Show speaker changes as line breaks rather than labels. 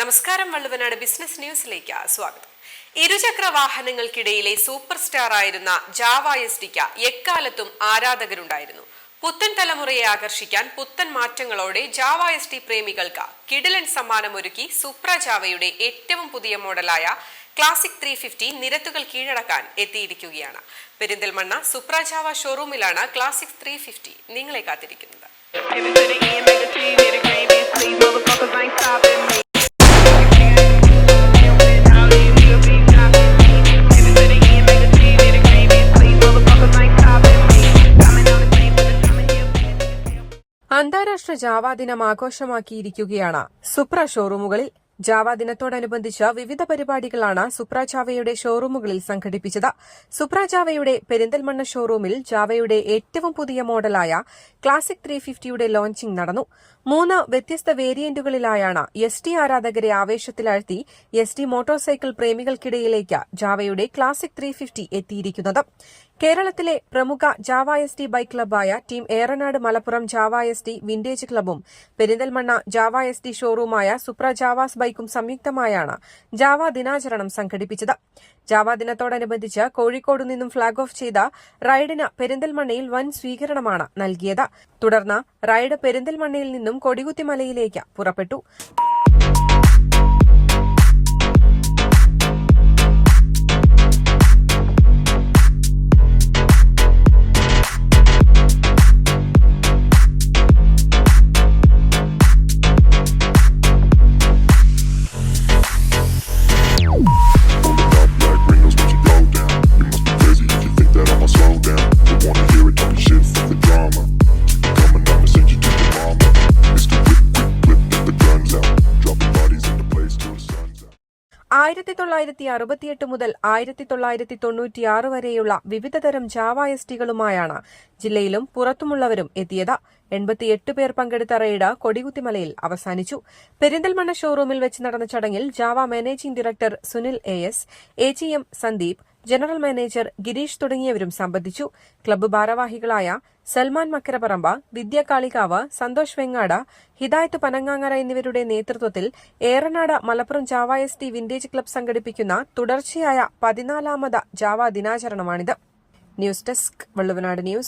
നമസ്കാരം വള്ളുവനാട് ബിസിനസ് ന്യൂസിലേക്ക് സ്വാഗതം. ഇരുചക്ര വാഹനങ്ങൾക്കിടയിലെ സൂപ്പർ സ്റ്റാർ ആയിരുന്ന ജാവ എസ് ഡിക്ക് എക്കാലത്തും ആരാധകരുണ്ടായിരുന്നു. പുത്തൻ തലമുറയെ ആകർഷിക്കാൻ പുത്തൻ മാറ്റങ്ങളോടെ ജാവ എസ് ടി പ്രേമികൾക്ക് കിടിലൻ സമ്മാനമൊരുക്കി സുപ്ര ജാവയുടെ ഏറ്റവും പുതിയ മോഡലായ ക്ലാസിക് ത്രീ ഫിഫ്റ്റി നിരത്തുകൾ കീഴടക്കാൻ എത്തിയിരിക്കുകയാണ്. പെരിന്തൽമണ്ണ സുപ്ര ജാവ ഷോറൂമിലാണ് ക്ലാസിക് ത്രീ ഫിഫ്റ്റി നിങ്ങളെ കാത്തിരിക്കുന്നത്. അന്താരാഷ്ട്ര ജാവാ ദിനം ആഘോഷമാക്കിയിരിക്കുകയാണ്. സുപ്ര ഷോറൂമുകളിൽ ജാവ ദിനത്തോടനുബന്ധിച്ച് വിവിധ പരിപാടികളാണ് സുപ്ര ജാവയുടെ ഷോറൂമുകളിൽ സംഘടിപ്പിച്ചത്. സുപ്ര ജാവയുടെ പെരിന്തൽമണ്ണ ഷോറൂമിൽ ജാവയുടെ ഏറ്റവും പുതിയ മോഡലായ ക്ലാസിക് ത്രീ ഫിഫ്റ്റിയുടെ ലോഞ്ചിംഗ് നടന്നു. മൂന്ന് വ്യത്യസ്ത വേരിയന്റുകളിലായാണ് എസ് ടി ആരാധകരെ ആവേശത്തിലാഴ്ത്തി എസ് ടി മോട്ടോർ സൈക്കിൾ പ്രേമികൾക്കിടയിലേക്ക് ജാവയുടെ ക്ലാസിക് ത്രീ ഫിഫ്റ്റി എത്തിയിരിക്കുന്നത്. കേരളത്തിലെ പ്രമുഖ ജാവ എസ് ടി ബൈക്ക് ക്ലബ്ബായ team Eranad Malappuram Jawa Yezdi vintage ക്ലബ്ബും Perinthalmanna Jawa S T ഷോറൂമായ സുപ്ര ജാവാസ് ബൈക്കും സംയുക്തമായാണ് ജാവ ദിനാചരണം സംഘടിപ്പിച്ചത്. ജാവ ദിനത്തോടനുബന്ധിച്ച് കോഴിക്കോട് നിന്നും ഫ്ളാഗ് ഓഫ് ചെയ്ത റൈഡിന് പെരിന്തൽമണ്ണയിൽ വൻ സ്വീകരണമാണ് നൽകിയത്. തുടർന്ന് റൈഡ് പെരിന്തൽമണ്ണയിൽ നിന്നും കൊടികുത്തിമലയിലേക്ക് പുറപ്പെട്ടു. ആയിരത്തി തൊള്ളായിരത്തി അറുപത്തിയെട്ട് മുതൽ ആയിരത്തി തൊള്ളായിരത്തി തൊണ്ണൂറ്റിയാറ് വരെയുള്ള വിവിധതരം ജാവ എസ് ജില്ലയിലും പുറത്തുമുള്ളവരും എത്തിയത്. എൺപത്തിയെട്ട് പേർ പങ്കെടുത്ത റെയ്ഡ് കൊടികുത്തിമലയിൽ അവസാനിച്ചു. പെരിന്തൽമണ്ണ ഷോറൂമിൽ വെച്ച് നടന്ന ചടങ്ങിൽ Jawa managing director Sunil A S A G M Sandeep general manager Girish തുടങ്ങിയവരും സംബന്ധിച്ചു. ക്ലബ്ബ് ഭാരവാഹികളായ സൽമാൻ മക്കരപറമ്പ വിദ്യ കാളികാവ് സന്തോഷ് വെങ്ങാട ഹിദായത്ത് പനങ്ങാങ്ങര എന്നിവരുടെ നേതൃത്വത്തിൽ Eranad Malappuram Jawa Yezdi vintage club സംഘടിപ്പിക്കുന്ന തുടർച്ചയായ പതിനാലാമത് Jawa ദിനാചരണമാണിത്. News desk Valluvanad news.